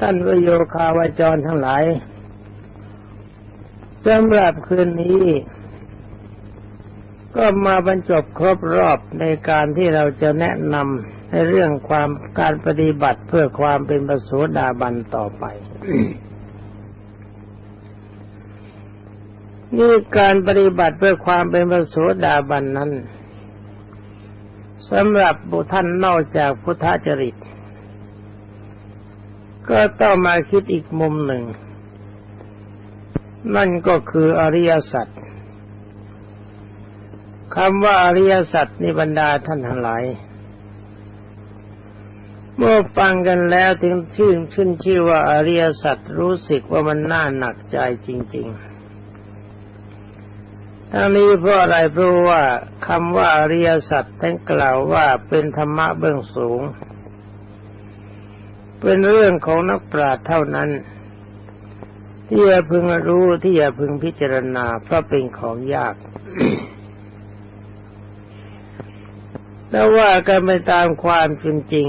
ท่านประโยคาวาจรทั้งหลายสำหรับคืนนี้ ก็มาบรรจบครบรอบในการที่เราจะแนะนำในเรื่องความการปฏิบัติเพื่อความเป็นประโสดาบันต่อไปนี่การปฏิบัติเพื่อความเป็นประโสดาบันนั้นสำหรับบุท่านนอกจากพุทธจริต ก็ต้องมาคิดอีกมุมหนึ่ง นั่นก็คืออริยสัจคำว่าอริยสัจนิบรรดาท่านทั้งหลาย เมื่อฟังกันแล้วถึงชื่นชื่นชื่อว่าอริยสัจรู้สึกว่ามันน่าหนักใจจริง ๆทั้งนี้เพราะอะไรเพราะว่าคำว่าอริยสัจท่านกล่าวว่าเป็นธรรมะเบื้องสูง เป็นเรื่องของนักปราชญ์เท่านั้น ที่จะพึงรู้ที่จะพึงพิจารณาเพราะเป็นของยากแล้วว่ากันไปตามความจริง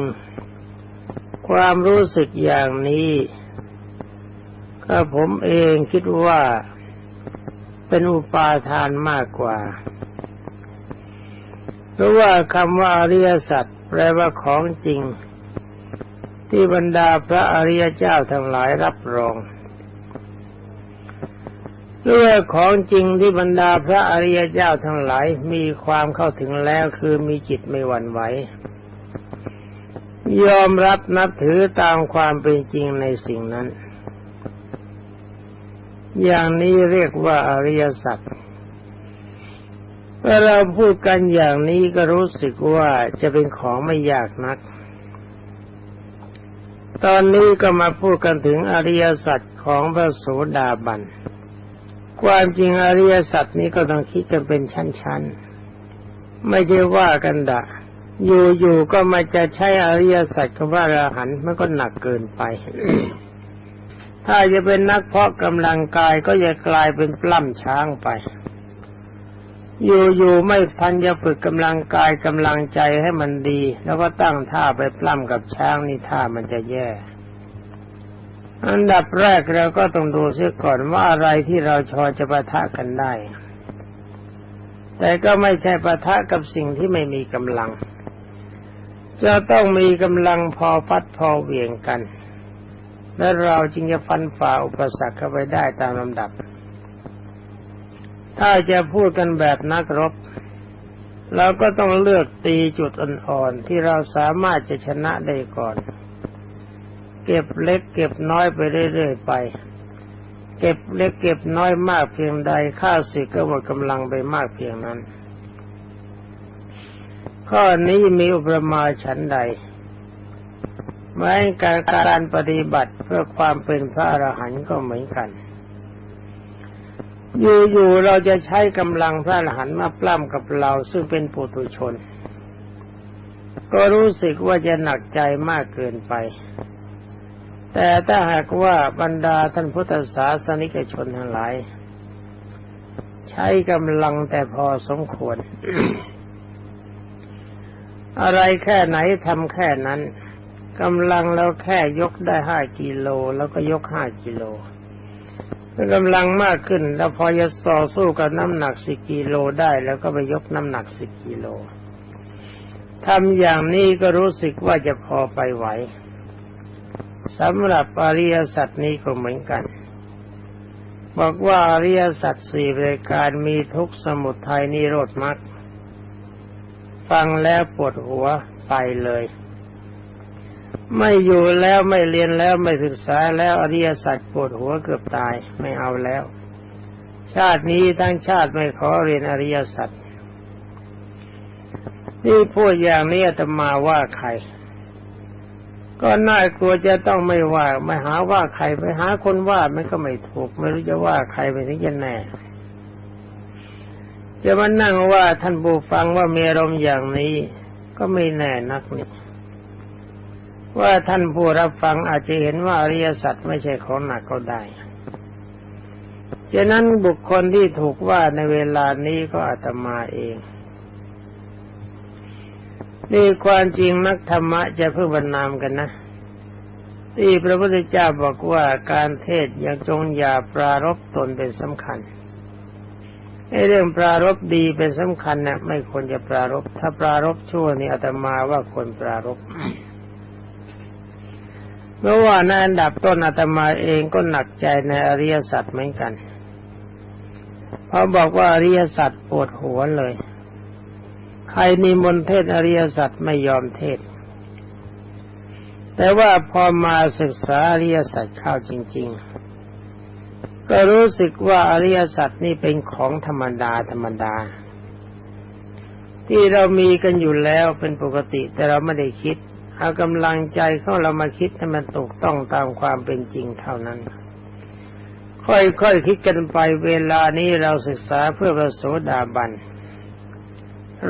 ความรู้สึกอย่างนี้ก็ผมเองคิดว่าเป็นอุปาทานมากกว่า เพราะว่าคำว่าอริยสัจแปลว่าของจริง ที่บรรดาพระอริยเจ้าทั้งหลายรับรองเรื่องของจริงที่บรรดาพระอริยเจ้าทั้งหลายมีความเข้าถึงแล้วคือมีจิตไม่หวั่นไหวยอมรับนับถือตามความเป็นจริงในสิ่งนั้น อย่างนี้เรียกว่าอริยสัจเมื่อเราพูดกันอย่างนี้ก็รู้สึกว่าจะเป็นของไม่ยากนัก ตอนนี้ก็มาพูดกันถึงอริยสัจของพระโสดาบัน ความจริงอริยสัจนี้ก็ต้องคิดกันเป็นชั้นๆ ไม่ใช่ว่ากันดะ อยู่ๆก็มาจะใช้อริยสัจกับว่าอรหันมันก็หนักเกินไป ถ้าจะเป็นนักเพาะกำลังกายก็จะกลายเป็นปล้ำช้างไป อยู่ๆไม่พันจะฝึกกำลังกายกำลังใจให้มันดี แล้วก็ตั้งท่าไปปล้ำกับช้างนี่ท่ามันจะแย่ อันดับแรกเราก็ต้องดูเสียก่อนว่าอะไรที่เราชอจะประทะกันได้ แต่ก็ไม่ใช่ประทะกับสิ่งที่ไม่มีกำลัง จะต้องมีกำลังพอพัดพอเหวี่ยงกัน และเราจึงจะฟันฝ่าอุปสรรคเข้าไปได้ตามลำดับ ถ้าจะพูดกันแบบนักรบ เราก็ต้องเลือกตีจุดอ่อนๆที่เราสามารถจะชนะได้ก่อน เก็บเล็กเก็บน้อยไปเรื่อยๆไป เก็บเล็กเก็บน้อยมากเพียงใดข้าศึกก็หมดกำลังไปมากเพียงนั้น ข้อนี้มีอุปมาฉันใดแม้การการปฏิบัติเพื่อความเป็นพระอรหันต์ก็เหมือนกัน อยู่ๆเราจะใช้กำลังพระอรหันต์มาปล้ำกับเราซึ่งเป็นปุถุชน ก็รู้สึกว่าจะหนักใจมากเกินไป แต่ถ้าหากว่าบรรดาท่านพุทธศาสนิกชนทั้งหลาย ใช้กำลังแต่พอสมควร อะไรแค่ไหนทำแค่นั้นกำลังเราแค่ยกได้ห้ากิโลแล้วก็ยกห้ากิโล ถ้ากำลังมากขึ้น แล้วพอจะต่อสู้กับน้ำหนักสิกิโลได้ แล้วก็ไปยกน้ำหนักสิกิโลทำอย่างนี้ก็รู้สึกว่าจะพอไปไหวสำหรับอริยสัจนี้ก็เหมือนกัน บอกว่าอริยสัจสี่รายการมีทุกสมุทัยนิโรธมรรคฟังแล้วปวดหัวไปเลย ไม่อยู่แล้วไม่เรียนแล้วไม่ศึกษาแล้วอริยสัจปวดหัวเกือบตายไม่เอาแล้ว ชาตินี้ทั้งชาติไม่ขอเรียนอริยสัจนี่พูดอย่างนี้จะมาว่าใคร ก็น่ากลัวจะต้องไม่ว่าไม่หาว่าใครไปหาคนว่ามันก็ไม่ถูก ไม่รู้จะว่าใครไปถึงจะแน่จะมานั่งว่าท่านบูฟังว่ามีอารมณ์อย่างนี้ ก็ไม่แน่นักนี่ ว่าท่านผู้รับฟังอาจจะเห็นว่าอริยสัจไม่ใช่ของหนักก็ได้ฉะนั้นบุคคลที่ถูกว่าในเวลานี้ก็อาตมาเอง นี่ความจริงนักธรรมะจะเพื่อบรรนามกันนะ ที่พระพุทธเจ้าบอกว่าการเทศยังจงอย่าปรารบตนเป็นสำคัญไอ้เรื่องปรารบดีเป็นสำคัญนะ่ะไม่ควรจะปรารบถ้าปรารบชั่วนี่อาตมาว่าควรปรารบ เมื่อว่าในอันดับต้นอาตมาเองก็หนักใจในอริยสัจเหมือนกันเพราะบอกว่าอริยสัจปวดหัวเลย ใครนิมนต์เทศอริยสัจไม่ยอมเทศ แต่ว่าพอมาศึกษาอริยสัจเข้าจริง ๆ ก็รู้สึกว่าอริยสัจนี่เป็นของธรรมดาธรรมดา ที่เรามีกันอยู่แล้วเป็นปกติแต่เราไม่ได้คิด เอากำลังใจเข้าเรามาคิดให้มันถูกต้องตามความเป็นจริงเท่านั้น ค่อยๆคคิดกันไปเวลานี้เราศึกษาเพื่อประโสดาบัน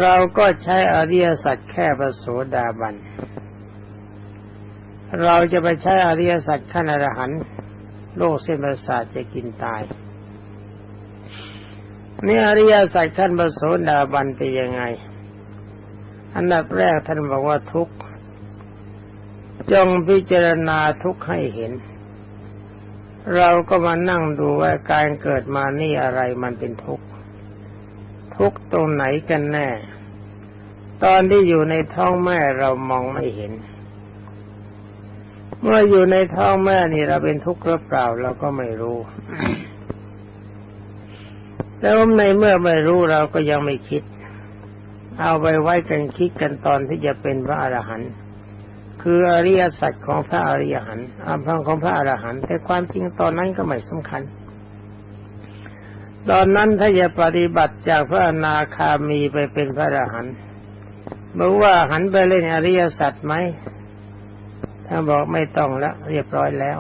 เราก็ใช้อริยสัจแค่ประโสดาบัน เราจะไปใช้อริยสัจขั้นอรหันต์โลกเส้นประสาทจะกินตายนี่อริยสัจขั้นประโสดาบันเป็นยังไง อันดับแรกท่านบอกว่าทุกข์ จงพิจารณาทุกข์ให้เห็น เราก็มานั่งดูว่าการเกิดมานี่อะไรมันเป็นทุกข์ทุกข์ตรงไหนกันแน่ ตอนที่อยู่ในท้องแม่เรามองไม่เห็น เมื่ออยู่ในท้องแม่นี่เราเป็นทุกข์หรือเปล่าเราก็ไม่รู้แล้วในเมื่อไม่รู้เราก็ยังไม่คิด เอาไปไว้กันคิดกันตอนที่จะเป็นพระอรหันต์ คืออริยสัจของพระอริยหันต์อภังของพระอรหันต์แต่ความจริงตอนนั้นก็ไม่สำคัญ ตอนนั้นถ้าจะปฏิบัติจากพระอนาคามีไปเป็นพระอรหันต์บอกว่าหันไปเล่นอริยสัจไหมถ้าบอกไม่ต้องแล้วเรียบร้อยแล้ว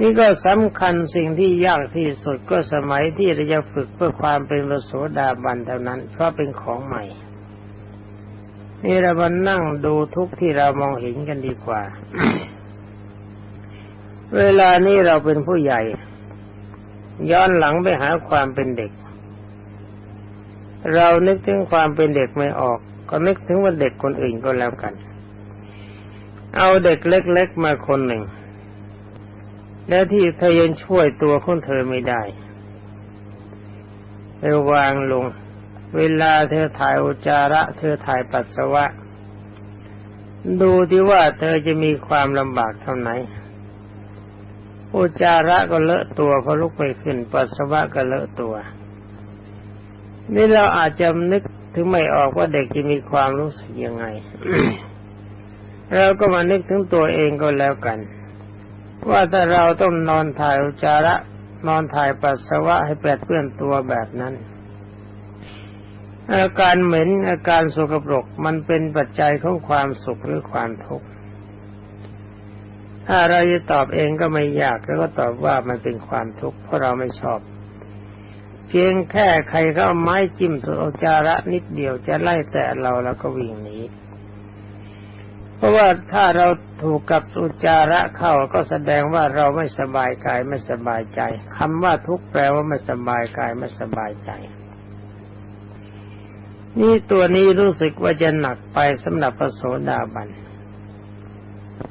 นี่ก็สำคัญสิ่งที่ยากที่สุดก็สมัยที่เราจะฝึกเพื่อความเป็นพระโสดาบันเท่านั้น เพราะเป็นของใหม่ นี่เรามานั่งดูทุกที่เรามองเห็นกันดีกว่า เวลานี้เราเป็นผู้ใหญ่ ย้อนหลังไปหาความเป็นเด็ก เรานึกถึงความเป็นเด็กไม่ออก ก็นึกถึงว่าเด็กคนอื่นก็แล้วกัน เอาเด็กเล็กๆมาคนหนึ่ง แล้วที่เธอยังช่วยตัวของเธอไม่ได้เธอวางลง เวลาเธอถ่ายอุจจาระ เธอถ่ายปัสสาวะ ดูที่ว่าเธอจะมีความลำบากเท่าไหนอุจจาระก็เลอะตัวพอลุกไปขึ้น ปัสสาวะก็เลอะตัว นี่เราอาจจะนึกถึงไม่ออกว่าเด็กจะมีความรู้สึกยังไงเราก็มานึกถึงตัวเองก็แล้วกัน ว่าถ้าเราต้องนอนถ่ายอุจจาระ นอนถ่ายปัสสาวะให้แปดเปื้อนตัวแบบนั้น อาการเหม็นอาการสกปรกมันเป็นปัจจัยของความสุขหรือความทุกข์ถ้าเราจะตอบเองก็ไม่ยากแล้วก็ตอบว่ามันเป็นความทุกข์เพราะเราไม่ชอบ เพียงแค่ใครเขาเอาไม้จิ้มตัวจาระนิดเดียวจะไล่แต่เราแล้วก็วิ่งหนีเพราะว่าถ้าเราถูกกับอุจาระเข้าก็แสดงว่าเราไม่สบายกายไม่สบายใจคำว่าทุกข์แปลว่าไม่สบายกายไม่สบายใจ นี่ตัวนี้รู้สึกว่าจะหนักไปสำหรับพระโสดาบัน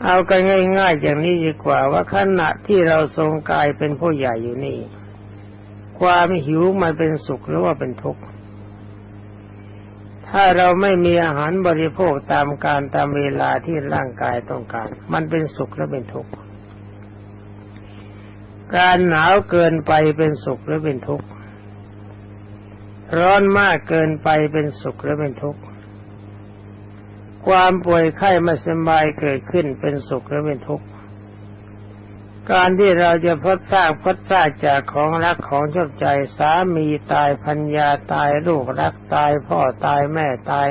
เอากันง่ายๆอย่างนี้ดีกว่าว่าขณะที่เราทรงกายเป็นผู้ใหญ่อยู่นี่ ความหิวมันเป็นสุขหรือว่าเป็นทุกข์ถ้าเราไม่มีอาหารบริโภคตามการตามเวลาที่ร่างกายต้องการ มันเป็นสุขหรือเป็นทุกข์การหนาวเกินไปเป็นสุขหรือเป็นทุกข์ ร้อนมากเกินไปเป็นสุขหรือเป็นทุกข์ ความป่วยไข้ไม่สบายเกิดขึ้นเป็นสุขหรือเป็นทุกข์ การที่เราจะพดซากพดซากจากของรักของชอบใจสามีตายพัญญาตายลูกรักตายพ่อตายแม่ตาย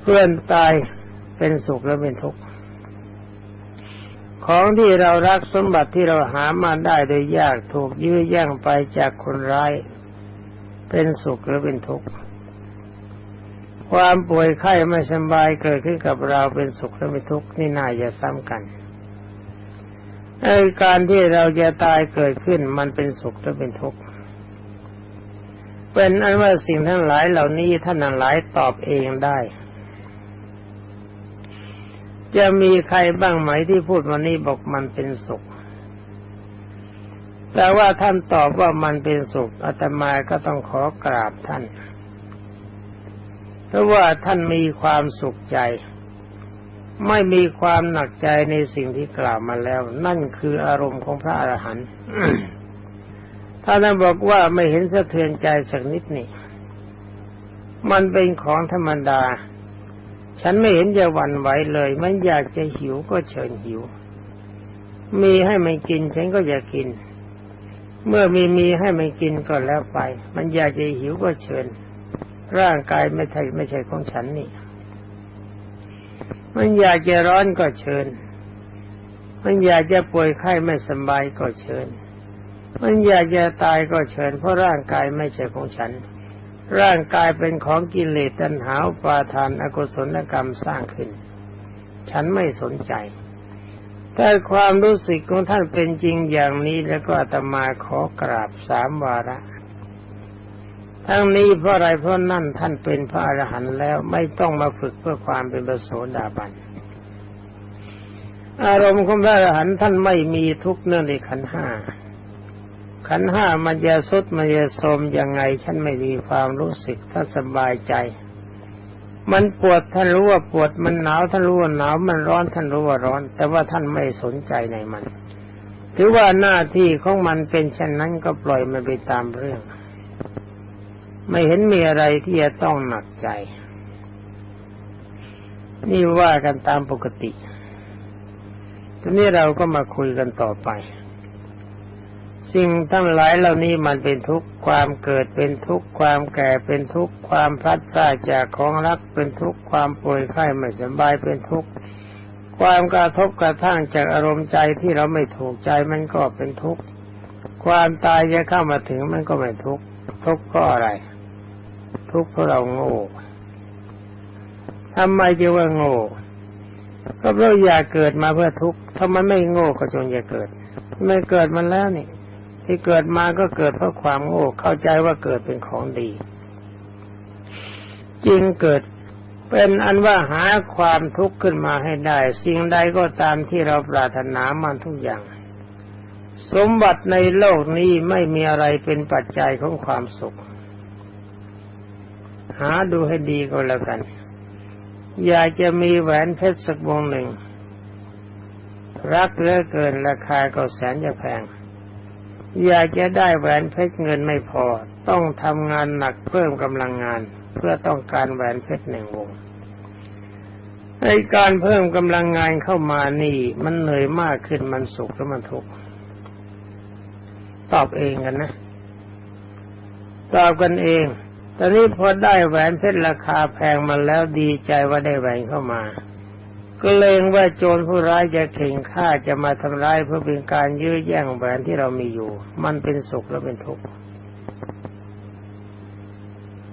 เพื่อนตายเป็นสุขหรือเป็นทุกข์ของที่เรารักสมบัติที่เราหามาได้โดยยากถูกยื้อแย่งไปจากคนร้าย เป็นสุขหรือเป็นทุกข์ความป่วยไข้ไม่สบายเกิดขึ้นกับเราเป็นสุขหรือเป็นทุกข์นี่น่าจะซ้ำกันไอ้การที่เราจะตายเกิดขึ้นมันเป็นสุขหรือเป็นทุกข์เป็นอันว่าสิ่งทั้งหลายเหล่านี้ท่านทั้งหลายตอบเองได้ จะมีใครบ้างไหมที่พูดวันนี้บอกมันเป็นสุข แต่ว่าท่านตอบว่ามันเป็นสุขอาตมาก็ต้องขอกราบท่าน เพราะว่าท่านมีความสุขใจ ไม่มีความหนักใจในสิ่งที่กล่าวมาแล้ว นั่นคืออารมณ์ของพระอรหันต์ท่านบอกว่าไม่เห็นสะเทือนใจสักนิดนี่มันเป็นของธรรมดา ฉันไม่เห็นจะหวั่นไหวเลย มันอยากจะหิวก็เชิญหิว มีให้มันกินฉันก็อยากกิน เมื่อมีมีให้มันกินก็แล้วไป มันอยากจะหิวก็เชิญ ร่างกายไม่ใช่ไม่ใช่ของฉันนี่ มันอยากจะร้อนก็เชิญ มันอยากจะป่วยไข้ไม่สบายก็เชิญ มันอยากจะตายก็เชิญ เพราะร่างกายไม่ใช่ของฉัน ร่างกายเป็นของกิเลสตัณหาปาทานอกุศลกรรมสร้างขึ้น ฉันไม่สนใจ แต่ความรู้สึกของท่านเป็นจริงอย่างนี้แล้วก็อาตมาขอกราบสามวาระ ทั้งนี้เพราะอะไรเพราะนั่นท่านเป็นพระอรหันต์แล้วไม่ต้องมาฝึกเพื่อความเป็นประโสดาบัน อารมณ์ของพระอรหันต์ท่านไม่มีทุกข์เนื่องในขันห้าขันห้ามันจะสุดมันจะโทมยังไง ฉันไม่มีความรู้สึกถ้าสบายใจ มันปวดท่านรู้ว่าปวดมันหนาวท่านรู้ว่าหนาวมันร้อนท่านรู้ว่าร้อน แต่ว่าท่านไม่สนใจในมัน ถือว่าหน้าที่ของมันเป็นเช่นนั้นก็ปล่อยมันไปตามเรื่อง ไม่เห็นมีอะไรที่จะต้องหนักใจ นี่ว่ากันตามปกติทีนี้เราก็มาคุยกันต่อไป สิ่งทั้งหลายเหล่านี้มันเป็นทุกข์ความเกิดเป็นทุกข์ความแก่เป็นทุกข์ความพลัดพรากจากของรักเป็นทุกข์ความป่วยไข้ไม่สบายเป็นทุกข์ความกระทบกระทั่งจากอารมณ์ใจที่เราไม่ถูกใจมันก็เป็นทุกข์ความตายจะเข้ามาถึงมันก็ไม่ทุกข์ทุกข์ก็อะไร ทุกข์เพราะเราโง่ทำไมจึงว่าโง่ก็เพราะอยากเกิดมาเพื่อทุกข์ถ้ามันไม่โง่ก็จงอย่าเกิด ไม่เกิดมันแล้วนี่ ที่เกิดมาก็เกิดเพราะความโง่เข้าใจว่าเกิดเป็นของดี จริงเกิดเป็นอันว่าหาความทุกข์ขึ้นมาให้ได้ สิ่งใดก็ตามที่เราปรารถนามันทุกอย่าง สมบัติในโลกนี้ไม่มีอะไรเป็นปัจจัยของความสุข หาดูให้ดีก็แล้วกัน อยากจะมีแหวนเพชรสักวงหนึ่ง รักเหลือเกินราคาก็แสนจะแพง อยากจะได้แหวนเพชรเงินไม่พอ ต้องทำงานหนักเพิ่มกำลังงาน เพื่อต้องการแหวนเพชรหนึ่งวงในการเพิ่มกำลังงานเข้ามานี่ มันเหนื่อยมากขึ้นมันสุขหรือมันทุกข์ตอบเองกันนะตอบกันเอง ตอนนี้พอได้แหวนเพชรราคาแพงมาแล้วดีใจว่าได้แหวนเข้ามา ก็เลงว่าโจรผู้ร้ายจะเข่งฆ่าจะมาทำร้ายเพื่อเป็นการยื้อแย่งแหวนที่เรามีอยู่ มันเป็นสุขแล้วเป็นทุกข์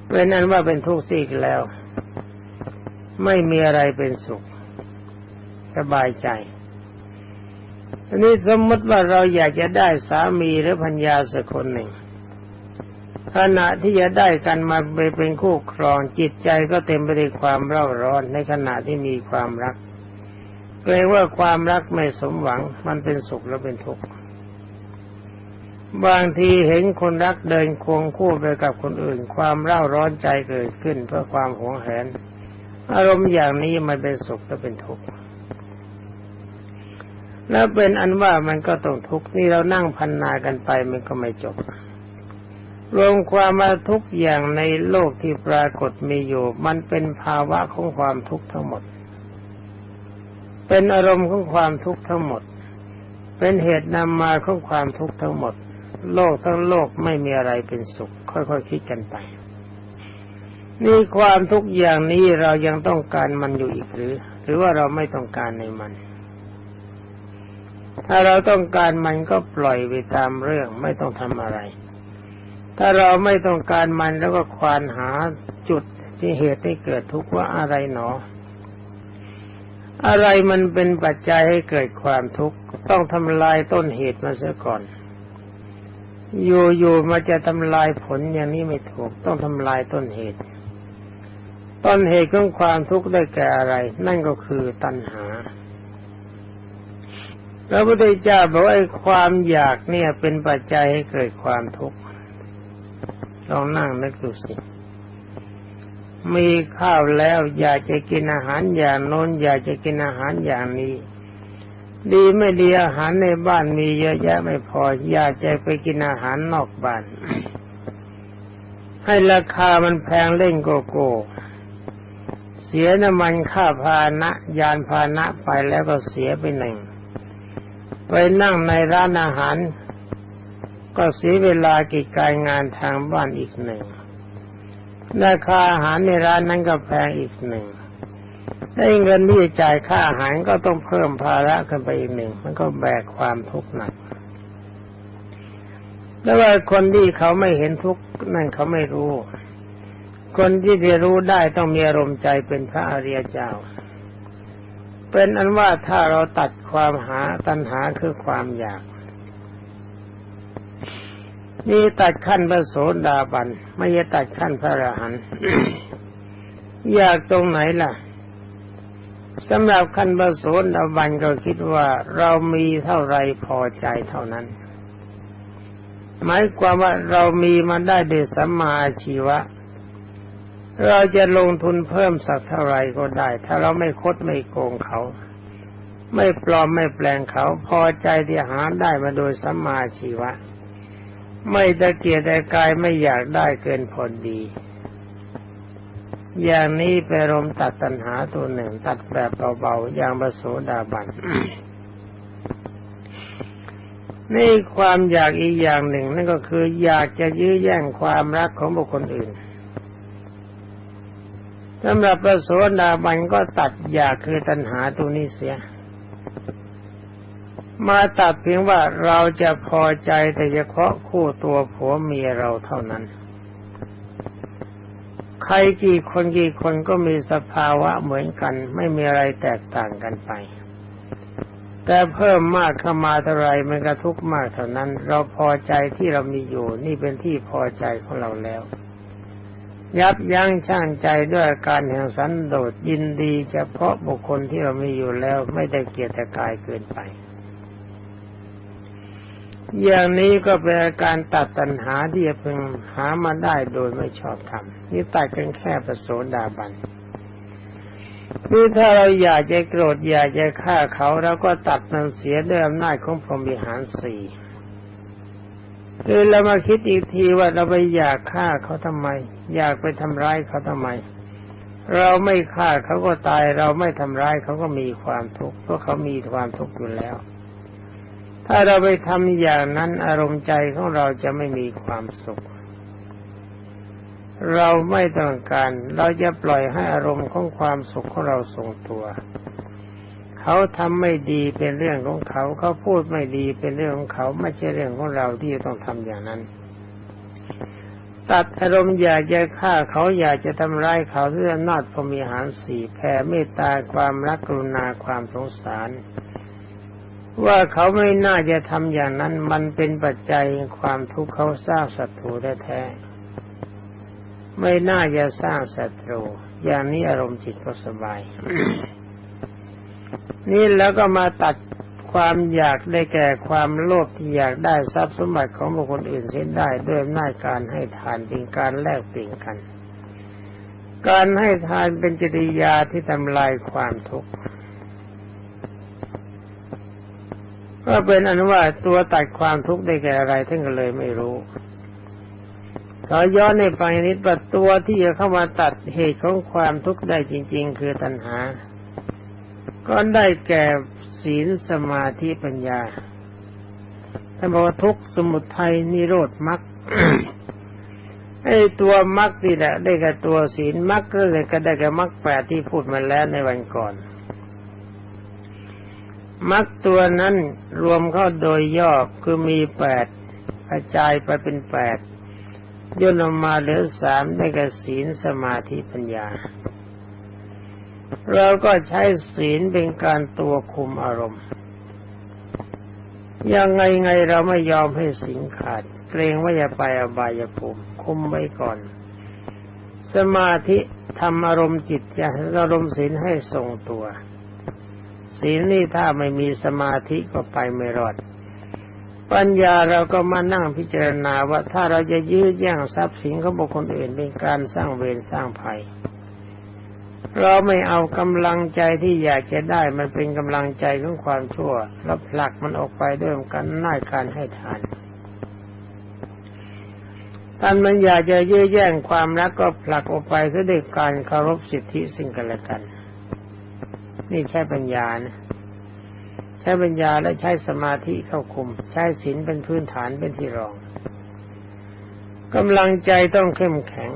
เป็นนั้นว่าเป็นทุกข์สิกแล้ว ไม่มีอะไรเป็นสุข สบายใจทีนี้สมมติว่าเราอยากจะได้สามีหรือพัญญาสักคนหนึ่งขณะที่จะได้กันมาไปเป็นคู่ครองจิตใจก็เต็มไปด้วยความเร่าร้อนในขณะที่มีความรัก เกรงว่าความรักไม่สมหวัง มันเป็นสุขแล้วเป็นทุกข์บางทีเห็นคนรักเดินควงคู่ไปกับคนอื่น ความเร่าร้อนใจเกิดขึ้นเพราะความหวงแหน อารมณ์อย่างนี้มันเป็นสุขแล้วเป็นทุกข์แล้วเป็นอันว่ามันก็ต้องทุกข์นี่เรานั่งพันนากันไปมันก็ไม่จบ รวมความมาทุกอย่างในโลกที่ปรากฏมีอยู่ มันเป็นภาวะของความทุกข์ทั้งหมด เป็นอารมณ์ของความทุกข์ทั้งหมด เป็นเหตุนำมาของความทุกข์ทั้งหมด โลกทั้งโลกไม่มีอะไรเป็นสุข ค่อยๆคคิดกันไป นี่ความทุกอย่างนี้เรายังต้องการมันอยู่อีกหรือ หรือว่าเราไม่ต้องการในมัน ถ้าเราต้องการมันก็ปล่อยไปตามเรื่องไม่ต้องทำอะไร ถ้าเราไม่ต้องการมันแล้วก็ควานหาจุดที่เหตุให้เกิดทุกข์ว่าอะไรหนอ อะไรมันเป็นปัจจัยให้เกิดความทุกข์ต้องทำลายต้นเหตุมาเสียก่อน อยู่ๆมาจะทำลายผลอย่างนี้ไม่ถูก ต้องทำลายต้นเหตุ ต้นเหตุของความทุกข์ได้แก่อะไร นั่นก็คือตัณหาพระพุทธเจ้าบอกว่าไอ้ความอยากเนี่ยเป็นปัจจัยให้เกิดความทุกข์ลองนั่งนึกดูสิ มีข้าวแล้วอยากจะกินอาหารอย่างโน้นอยากจะกินอาหารอย่างนี้ ดีไม่ดีอาหารในบ้านมีเยอะแยะไม่พอ อยากจะไปกินอาหารนอกบ้าน ให้ราคามันแพงเล่นโกโก้เสียน้ำมันค่าพาหนะยานพาหนะไปแล้วก็เสียไปหนึ่งไปนั่งในร้านอาหาร ก็เสียเวลากิจการงานทางบ้านอีกหนึ่ง ราคาอาหารในร้านนั้นก็แพงอีกหนึ่งได้เงินที่จ่ายค่าอาหารก็ต้องเพิ่มภาระขึ้นไปอีกหนึ่ง มันก็แบกความทุกข์หนักแล้วว่าคนที่เขาไม่เห็นทุกข์นั่นเขาไม่รู้ คนที่จะรู้ได้ต้องมีอารมณ์ใจเป็นพระอริยเจ้า เป็นอันว่าถ้าเราตัดความหาตัณหาคือความอยาก นี่ตัดขั้นพระโสดาบัน ไม่ใช่ตัดขั้นพระอรหันต์อยากตรงไหนล่ะสำหรับขั้นพระโสดาบันก็คิดว่าเรามีเท่าไรพอใจเท่านั้น หมายความว่าเรามีมาได้เดยสัมมาชีวะ เราจะลงทุนเพิ่มสักเท่าไรก็ได้ ถ้าเราไม่คดไม่โกงเขา ไม่ปลอมไม่แปลงเขา พอใจที่หาได้มาโดยสัมมาชีวะ ไม่ตะเกียกแต่กายไม่อยากได้เกินพอดี อย่างนี้ไปรมตัดตัณหาตัวหนึ่ง ตัดแบบเบาๆอย่างบโสดาบันนี่ความอยากอีกอย่างหนึ่ง นั่นก็คือ อยากจะยื้อแย่งความรักของบุคคลอื่นสำหรับพระโสดาบันก็ตัดอยากคือตัณหาตัวนี้เสีย มาตัดเพียงว่าเราจะพอใจแต่เฉพาะคู่ตัวผัวเมียเราเท่านั้น ใครกี่คนกี่คนก็มีสภาวะเหมือนกัน ไม่มีอะไรแตกต่างกันไป แต่เพิ่มมากเข้ามาเท่าไรมันกระทุกมากเท่านั้น เราพอใจที่เรามีอยู่ นี่เป็นที่พอใจของเราแล้ว ยับยั้งชั่งใจด้วยการแห่งสันโดษยินดี เฉพาะบุคคลที่เรามีอยู่แล้วไม่ได้เกียรติกายเกินไป อย่างนี้ก็เป็นอาการตัดตัณหาที่จะพึงหามาได้โดยไม่ชอบทำนี่ตัดกันแค่ประโสดาบันนี่ถ้าเราอยากจะโกรธอยากจะฆ่าเขาเราก็ตัดมันเสียด้วยอำนาจของพรหมิหารสี่คือเรามาคิดอีกทีว่าเราไปอยากฆ่าเขาทำไม อยากไปทำร้ายเขาทำไม เราไม่ฆ่าเขาก็ตาย เราไม่ทำร้ายเขาก็มีความทุกข์เพราะเขามีความทุกข์อยู่แล้ว ถ้าเราไปทำอย่างนั้นอารมณ์ใจของเราจะไม่มีความสุข เราไม่ต้องการ เราจะปล่อยให้อารมณ์ของความสุขของเราทรงตัว เขาทำไม่ดีเป็นเรื่องของเขา เขาพูดไม่ดีเป็นเรื่องของเขา ไม่ใช่เรื่องของเราที่ต้องทำอย่างนั้น ตัดอารมณ์อยากจะฆ่าเขาอยากจะทำร้ายเขาด้วยอำนาจพรมีหารสี่แผ่เมตตาความรักกรุณาความสงสาร ว่าเขาไม่น่าจะทำอย่างนั้นมันเป็นปัจจัยความทุกข์เขาสร้างศัตรูแท้ๆไม่น่าจะสร้างศัตรู อย่างนี้อารมณ์จิตก็สบาย นี่แล้วก็มาตัดความอยากได้แก่ความโลภที่อยากได้ทรัพย์สมบัติของบุคคลอื่นเส้นได้ด้วยอำนาจการให้ทานเป็นการแลกเปลี่ยนกัน การให้ทานเป็นจริยาที่ทำลายความทุกข์ ก็เป็นอนุว่าตัวตัดความทุกข์ได้แก่อะไรท่านก็เลยไม่รู้ขอย้อนในไปนิดว่าตัวที่จะเข้ามาตัดเหตุของความทุกข์ได้จริง ๆ คือตัณหา ก็ได้แก่ศีลสมาธิปัญญาท่านบอกว่าทุกสมุทัยนิโรธมรรคไอ้ตัวมรรคนี่แหละ ได้แกับตัวศีลมรรคก็เลยก็ได้แกับมรรคแปดที่พูดมาแล้วในวันก่อน มรรคตัวนั้นรวมเข้าโดยย่อคือมีแปดกระจายไปเป็นแปดย่นออกมาเหลือสามได้กับศีลสมาธิปัญญา เราก็ใช้ศีลเป็นการตัวคุมอารมณ์ ยังไงไงเราไม่ยอมให้สิงขาด เกรงว่าจะไปอบายภูมิคุมไว้ก่อน สมาธิทำอารมณ์จิตจะอารมณ์ศีลให้ทรงตัว ศีลนี่ถ้าไม่มีสมาธิก็ไปไม่รอด ปัญญาเราก็มานั่งพิจารณาว่าถ้าเราจะยื้อแย่งทรัพย์สินของบุคคลอื่นเป็นการสร้างเวรสร้างภัย เราไม่เอากำลังใจที่อยากจะได้มันเป็นกำลังใจของความชั่วแล้วผลักมันออกไปด้วยกันน่ายการให้ทานท่านมันอยากจะยื้อแย่งความรักก็ผลักออกไปด้วยการเคารพสิทธิสิ่งกันและกัน นี่ใช้ปัญญานะใช้ปัญญาและใช้สมาธิเข้าคุม ใช้ศีลเป็นพื้นฐานเป็นที่รองกำลังใจต้องเข้มแข็ง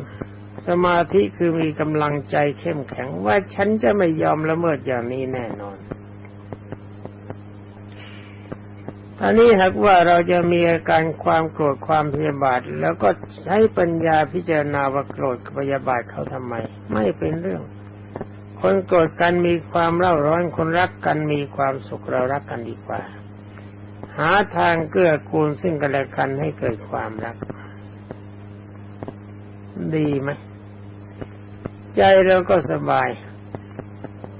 สมาธิคือมีกำลังใจเข้มแข็งว่าฉันจะไม่ยอมละเมิดอย่างนี้แน่นอนตอนนี้หากว่าเราจะมีอาการความโกรธความพยาบาท แล้วก็ใช้ปัญญาพิจารณาว่าโกรธพยาบาทเขาทำไม ไม่เป็นเรื่อง คนโกรธกันมีความเร่าร้อนคนรักกันมีความสุขเรารักกันดีกว่า หาทางเกื้อกูลซึ่งกันและกันให้เกิดความรัก ดีไหมใจเราก็สบาย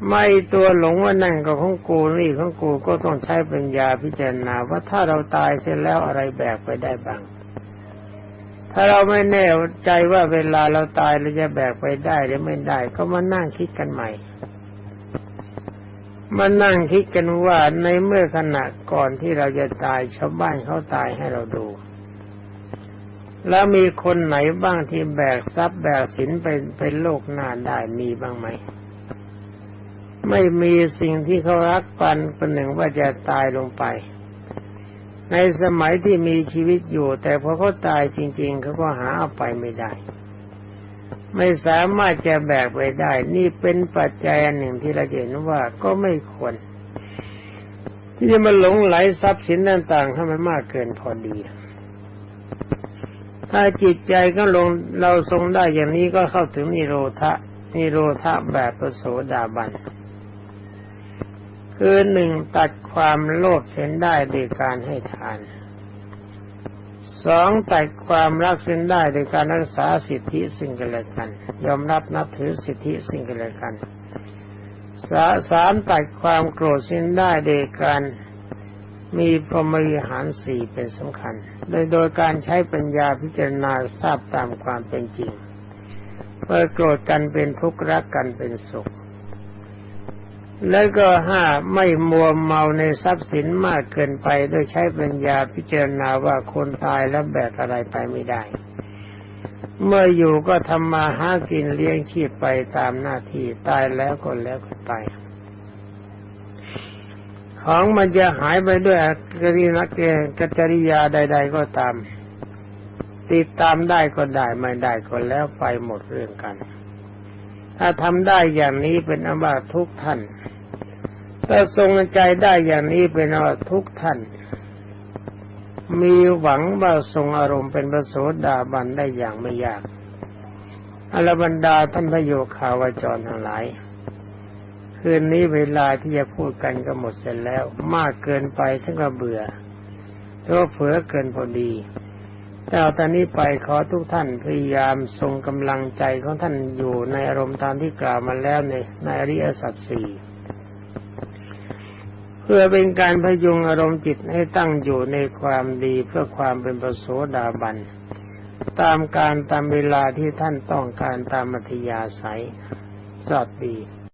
ไม่ตัวหลงว่านั่นก็ของกูนี่ของกูก็ต้องใช้ปัญญาพิจารณาว่าถ้าเราตายเสร็จแล้วอะไรแบกไปได้บ้าง ถ้าเราไม่แน่ใจว่าเวลาเราตายเราจะแบกไปได้หรือไม่ได้ ก็มานั่งคิดกันใหม่มานั่งคิดกันว่าในเมื่อขณะก่อนที่เราจะตายชาวบ้านเขาตายให้เราดู แล้วมีคนไหนบ้างที่แบกทรัพย์แบกสินไปเป็นโลกหน้าได้มีบ้างไหม ไม่มีสิ่งที่เขารักปันเป็นหนึ่งว่าจะตายลงไป ในสมัยที่มีชีวิตอยู่ แต่พอเขาตายจริง ๆ เขาก็หาเอาไปไม่ได้ ไม่สามารถจะแบกไปได้ นี่เป็นปัจจัยอันหนึ่งที่เราเห็นว่าก็ไม่ควร ที่จะมาหลงไหลทรัพย์สินต่างๆให้มันมากเกินพอดี ถ้าจิตใจก็ลงเราทรงได้อย่างนี้ก็เข้าถึงนิโรธะนิโรธะแบบประโสดาบัน คือหนึ่งตัดความโลภเห็นได้โดยการให้ทานสองตัดความรักเส้นได้โดยการรักษาสิทธิสิ่งกันและกัน ยอมรับนับถือสิทธิสิ่งกันและกันสาสามตัดความโกรธเส้นได้โดยการมีพรหมวิหารสี่เป็นสำคัญ โดยโดยการใช้ปัญญาพิจารณาทราบตามความเป็นจริงเมื่อโกรธกันเป็นทุกข์รักกันเป็นสุข แล้วก็ห้าไม่มัวเมาในทรัพย์สินมากเกินไปโดยใช้ปัญญาพิจารณาว่าคนตายแล้วแบกอะไรไปไม่ได้ เมื่ออยู่ก็ทำมาหากินเลี้ยงชีพไปตามหน้าที่ตายแล้วก็แล้วก็ไป ของมันจะหายไปด้วยกรินักเกกัจริยาใด ๆ ก็ตาม ติดตามได้ก็ได้ไม่ได้ก็แล้วไปหมดเรื่องกัน ถ้าทำได้อย่างนี้เป็นอมาทุกท่าน ถ้าทรงใจได้อย่างนี้เป็นว่าทุกท่าน มีหวังว่าทรงอารมณ์เป็นประโสดาบันได้อย่างไม่ยากอรบรรดาท่านพระโยคาวาจรทั้งหลาย คืนนี้เวลาที่จะพูดกันก็หมดเสร็จแล้ว มากเกินไปทั้งก็เบื่อตัวเผือเกินพอดีแต่ตอนนี้ไปขอทุกท่านพยายามทรงกำลังใจของท่านอยู่ในอารมณ์ตามที่กล่าวมาแล้วในในอริยสัจสี่ เพื่อเป็นการพยุงอารมณ์จิตให้ตั้งอยู่ในความดีเพื่อความเป็นประโสดาบัน ตามการตามเวลาที่ท่านต้องการตามมัธยาศัยสอดดี